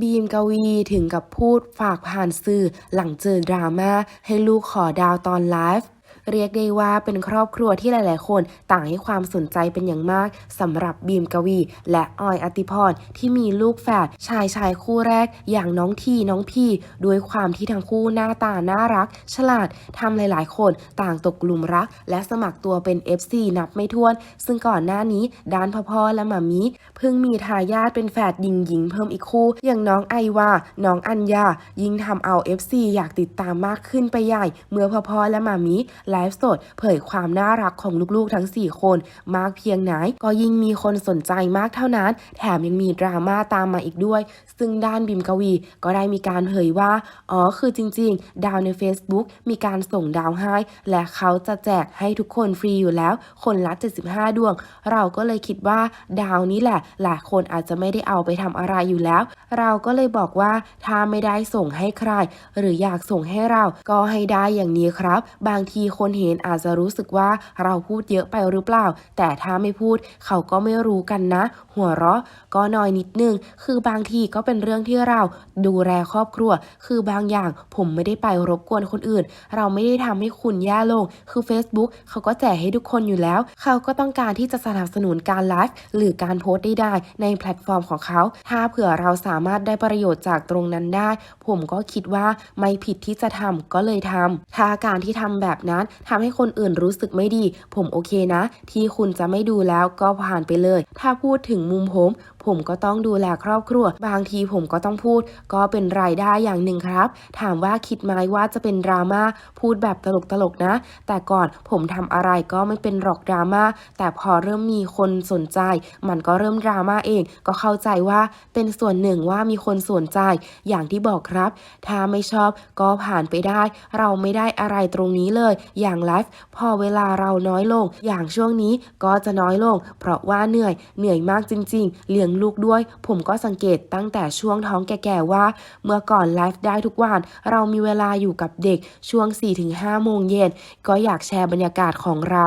บีมกวีถึงกับพูดฝากผ่านสื่อหลังเจอดราม่าให้ลูกขอดาวตอนไลฟ์ เรียกได้ว่าเป็นครอบครัวที่หลาย ๆ คนต่างให้ความสนใจเป็นอย่างมากสำหรับบีมกวี และออยอติพรที่มีลูกแฝดชายชายคู่แรก อย่างน้องทีน้องพี่ด้วยความที่ทั้งคู่หน้าตาน่ารัก ฉลาดทำหลาย ๆ คนต่างตกกลุ่มรัก และสมัครตัวเป็น FC นับไม่ถ้วน ซึ่งก่อนหน้านี้ด้านพ่อพ่อและหมามีเพิ่งมีทายาทเป็นแฝดหญิงหญิงเพิ่มอีกคู่ อย่างน้องไอวาน้องอัญญายิ่งทำเอา FC อยากติดตามมากขึ้นไปใหญ่ เมื่อพ่อพ่อและหมามีไลฟ์สด เผยความน่ารักของลูกๆทั้ง 4 คน มากเพียงไหน ก็ยิ่งมีคนสนใจมากเท่านั้น แถมยังมีดราม่าตามมาอีกด้วย ซึ่งด้านบิมกวี ก็ได้มีการเผยว่า อ๋อ คือจริง ๆ ดาวใน Facebook มีการส่งดาวให้ และเขาจะแจกให้ทุกคนฟรีอยู่แล้ว คนละ 75 ดวง เราก็เลยคิดว่าดาวนี้แหละ หลายคนอาจจะไม่ได้เอาไปทำอะไรอยู่แล้ว เราก็เลยบอกว่าถ้าไม่ได้ส่งให้ใคร หรืออยากส่งให้เราก็ให้ได้อย่างนี้ครับ บางทีคนเห็นอาจจะรู้สึกว่าเราพูดเยอะไปหรือเปล่า แต่ถ้าไม่พูดเขาก็ไม่รู้กันนะ หัวเราะก็น้อยนิดนึง คือบางทีก็เป็นเรื่องที่เราดูแลครอบครัว คือบางอย่างผมไม่ได้ไปรบกวนคนอื่น เราไม่ได้ทำให้คุณแย่ลง คือ Facebook เขาก็แจกให้ทุกคนอยู่แล้ว เขาก็ต้องการที่จะสนับสนุนการไลฟ์หรือการโพสต์ได้ได้ในแพลตฟอร์มของเขา ถ้าเผื่อเราสามารถได้ประโยชน์จากตรงนั้นได้ ผมก็คิดว่าไม่ผิดที่จะทำก็เลยทำถ้าการที่ทำแบบนั้นทำให้คนอื่นรู้สึกไม่ดี ผมโอเคนะ ที่คุณจะไม่ดูแล้วก็ผ่านไปเลย ถ้าพูดถึงมุมผมผมก็ต้องดูแลครอบครัว บางทีผมก็ต้องพูด ก็เป็นรายได้อย่างหนึ่งครับ ถามว่าคิดไหมว่าจะเป็นดราม่าพูดแบบตลกๆนะ แต่ก่อนผมทำอะไรก็ไม่เป็นหรอกดราม่าแต่พอเริ่มมีคนสนใจ มันก็เริ่มดราม่าเอง ก็เข้าใจว่าเป็นส่วนหนึ่งว่ามีคนสนใจ อย่างที่บอกครับ ถ้าไม่ชอบก็ผ่านไปได้ เราไม่ได้อะไรตรงนี้เลย อย่างไลฟ์พอเวลาเราน้อยลง อย่างช่วงนี้ก็จะน้อยลง เพราะว่าเหนื่อยเหนื่อยมากจริง ๆ เลี้ยงลูกด้วย ผมก็สังเกตตั้งแต่ช่วงท้องแก่ๆว่า เมื่อก่อนไลฟ์ได้ทุกวัน เรามีเวลาอยู่กับเด็กช่วง 4-5 โมงเย็นก็อยากแชร์บรรยากาศของเรา